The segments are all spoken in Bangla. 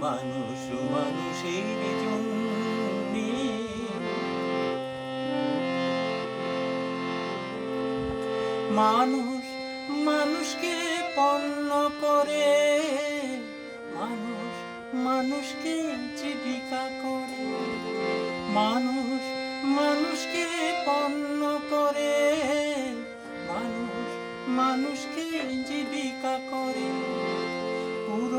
মানুষ, মানুষের জন্যে। মানুষ, মানুষকে পণ্য করে। মানুষ, মানুষকে জীবিকা করে। মানুষ, মানুষকে পণ্য করে। মানুষ, মানুষকে জীবিকা করে।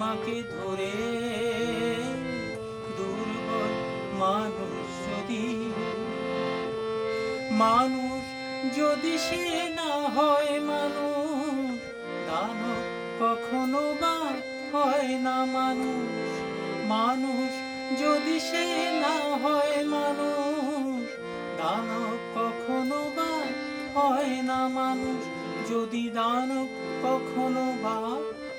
তোমাকে ধরে দুর্বল মানুষ যদি মানুষ যদি সে না হয় মানুষ, দানব কখনো বা হয় না মানুষ। মানুষ যদি সে না হয় মানুষ, দানব কখনো বা হয় না মানুষ। যদি দানব কখনো বা